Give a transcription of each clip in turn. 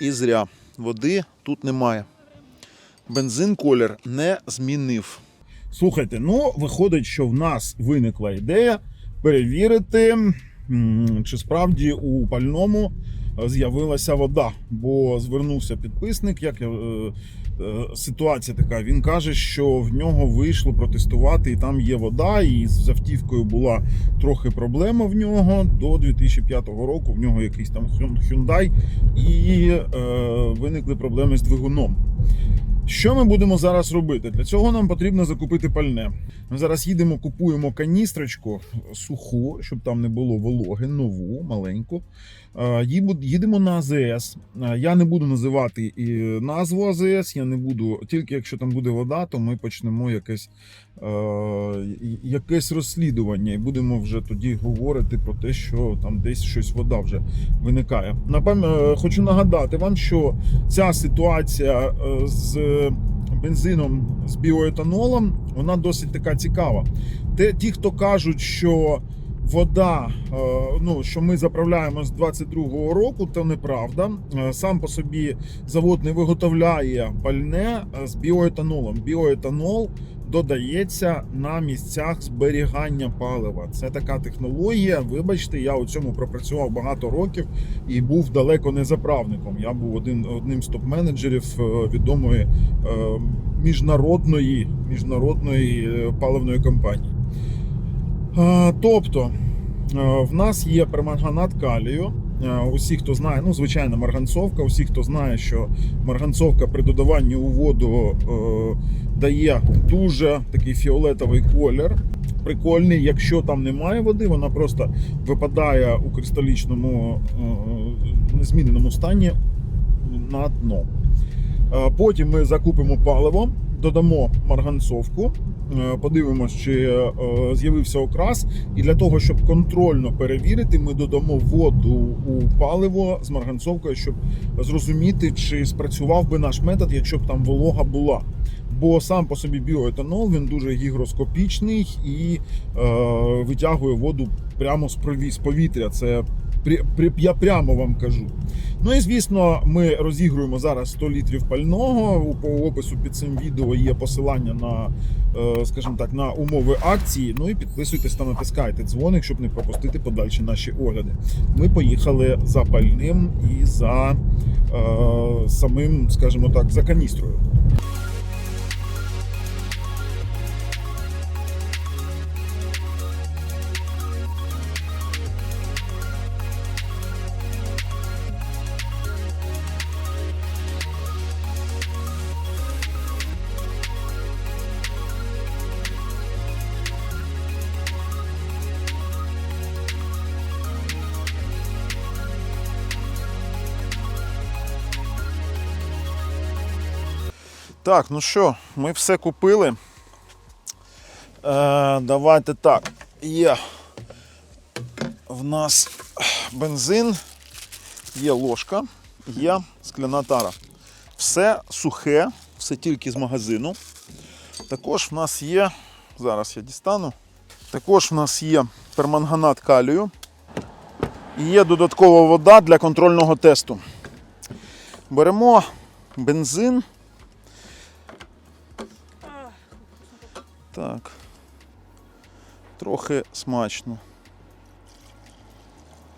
І зря. Води тут немає. Бензин колір не змінив. Слухайте, ну виходить, що в нас виникла ідея перевірити, чи справді у пальному з'явилася вода. Бо звернувся підписник, як е, е, ситуація така. Він каже, що в нього вийшло протестувати, і там є вода, і з автівкою була трохи проблема в нього. До 2005 року в нього якийсь там Hyundai, і е, виникли проблеми з двигуном. Що ми будемо зараз робити? Для цього нам потрібно закупити пальне. Ми зараз їдемо, купуємо каністрочку суху, щоб там не було вологи, нову, маленьку. Е, Їдемо на АЗС. Е, Я не буду називати і назву АЗС, я не буду. Тільки якщо там буде вода, то ми почнемо якесь, е, якесь розслідування і будемо вже тоді говорити про те, що там десь щось вода вже виникає. Напевно, хочу нагадати вам, що ця ситуація е, з бензином з біоетанолом вона досить така цікава. Те, ті, хто кажуть, що вода, е, ну що ми заправляємо з 22-го року, то неправда. Е, Сам по собі завод не виготовляє пальне е, з біоетанолом. Біоетанол додається на місцях зберігання палива. Це така технологія. Вибачте, я у цьому пропрацював багато років і був далеко не заправником. Я був один одним з топ-менеджерів е, відомої е, міжнародної, міжнародної е, паливної компанії. Тобто в нас є перманганат калію. Е, Усі, хто знає, ну звичайно, марганцовка. Усі, хто знає, що марганцовка при додаванні у воду е, дає дуже такий фіолетовий колір. Прикольний, якщо там немає води, вона просто випадає у кристалічному е, незміненому стані на дно. Е, Потім ми закупимо паливо, додамо марганцовку, подивимось, подивимося, чи е, з'явився окрас. І для того, щоб контрольно перевірити, ми додамо воду у паливо з марганцовкою, щоб зрозуміти, чи спрацював би наш метод, якщо б там волога була. Бо сам по собі біоетанол він дуже гігроскопічний і е, витягує воду прямо з повітря. Це я прямо вам кажу. Ну і звісно, ми розігруємо зараз 100 літрів пального. По опису під цим відео є посилання на, е, скажімо так, на умови акції. Ну і підписуйтесь та натискайте дзвоник, щоб не пропустити подальші наші огляди. Ми поїхали за пальним і за е, самим, скажімо так, за каністрою. Так, ну що, ми все купили. Е, давайте так. Є в нас бензин, є ложка, є скляна тара. Все сухе, все тільки з магазину. Також в нас є, зараз я дістану. Також в нас є перманганат калію. І є додаткова вода для контрольного тесту. Беремо бензин. Так. Трохи смачно.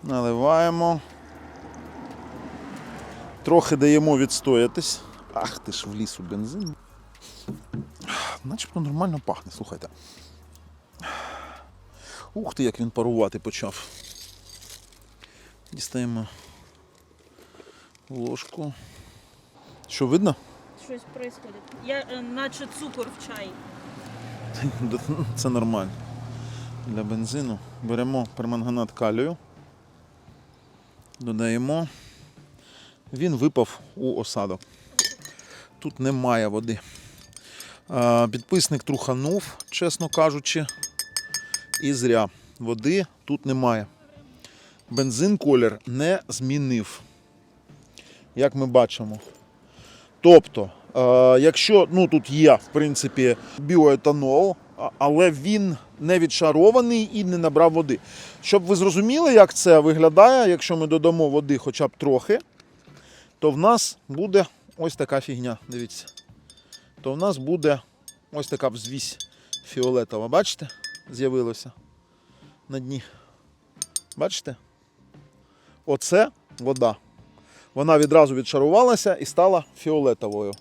Наливаємо. Трохи даємо відстоятись. Ах ти ж в лісу бензин. Начебто нормально пахне, слухайте. Ух ти, як він парувати почав. Дістаємо ложку. Що видно? Щось происходит. Я е, наче цукор в чай. Це нормально. Для бензину беремо перманганат калію, додаємо. Він випав у осадок. Тут немає води. Підписник труханув, чесно кажучи, і зря. Води тут немає. Бензин колір не змінив, як ми бачимо. Тобто, якщо ну, тут є, в принципі, біоетанол, але він не відшарований і не набрав води. Щоб ви зрозуміли, як це виглядає, якщо ми додамо води хоча б трохи, то в нас буде ось така фігня. Дивіться. То в нас буде ось така взвісь фіолетова. Бачите? З'явилося на дні. Бачите? Оце вода. Вона відразу відшарувалася і стала фіолетовою.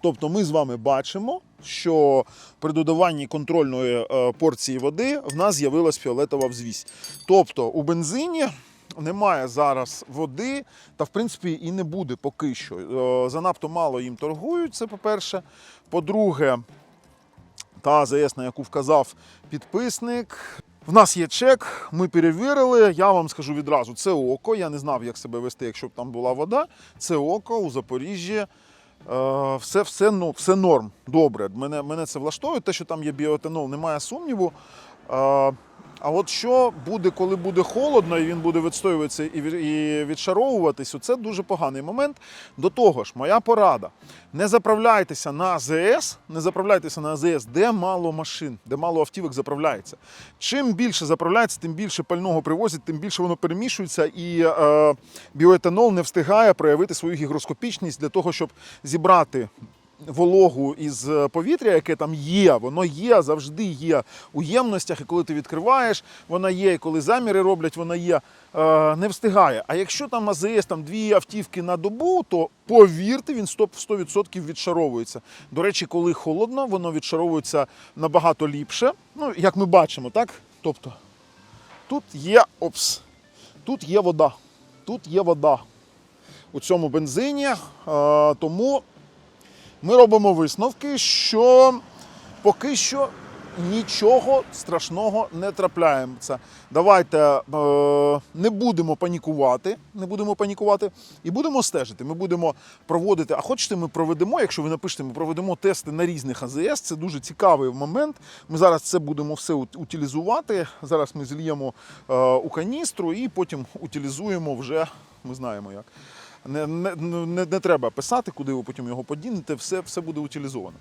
Тобто ми з вами бачимо, що при додаванні контрольної е, порції води в нас з'явилась фіолетова взвісь. Тобто у бензині немає зараз води, та в принципі і не буде поки що. Е, Занадто мало їм торгують, це по-перше. По-друге, та АЗС, на яку вказав підписник. В нас є чек, ми перевірили. Я вам скажу відразу: це око. Я не знав, як себе вести, якщо б там була вода. Це око у Запоріжжі. Е, все, все, ну, все норм. Добре. Мене, мене це влаштовує. Те, що там є біоетанол, немає сумніву. А от що буде, коли буде холодно, і він буде відстоюватися і від- і відшаровуватись, це дуже поганий момент. До того ж, моя порада: не заправляйтеся на АЗС, не заправляйтеся на АЗС, де мало машин, де мало автівок заправляється. Чим більше заправляється, тим більше пального привозять, тим більше воно перемішується, і е, біоетанол не встигає проявити свою гігроскопічність для того, щоб зібрати вологу із е, повітря, яке там є, воно є, завжди є у ємностях, і коли ти відкриваєш, вона є, і коли заміри роблять, вона є, е, не встигає. А якщо там АЗС там дві автівки на добу, то повірте, він 100%, 100% відшаровується. До речі, коли холодно, воно відшаровується набагато ліпше. Ну, як ми бачимо, так? Тобто тут є опс, тут є вода. Тут є вода у цьому бензині. Е, тому ми робимо висновки, що поки що нічого страшного не трапляється. Давайте е, не будемо панікувати, не будемо панікувати і будемо стежити. Ми будемо проводити. А хочете, ми проведемо, якщо ви напишете, ми проведемо тести на різних АЗС. Це дуже цікавий момент. Ми зараз це будемо все утилізувати. Зараз ми зільємо е, у каністру і потім утилізуємо вже. Ми знаємо як. Не, не, не, не треба писати, куди ви потім його подінете, все, все буде утилізовано.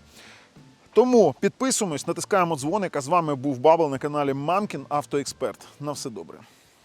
Тому підписуємось, натискаємо дзвоника. З вами був Бабл на каналі Мамкін Автоексперт. На все добре.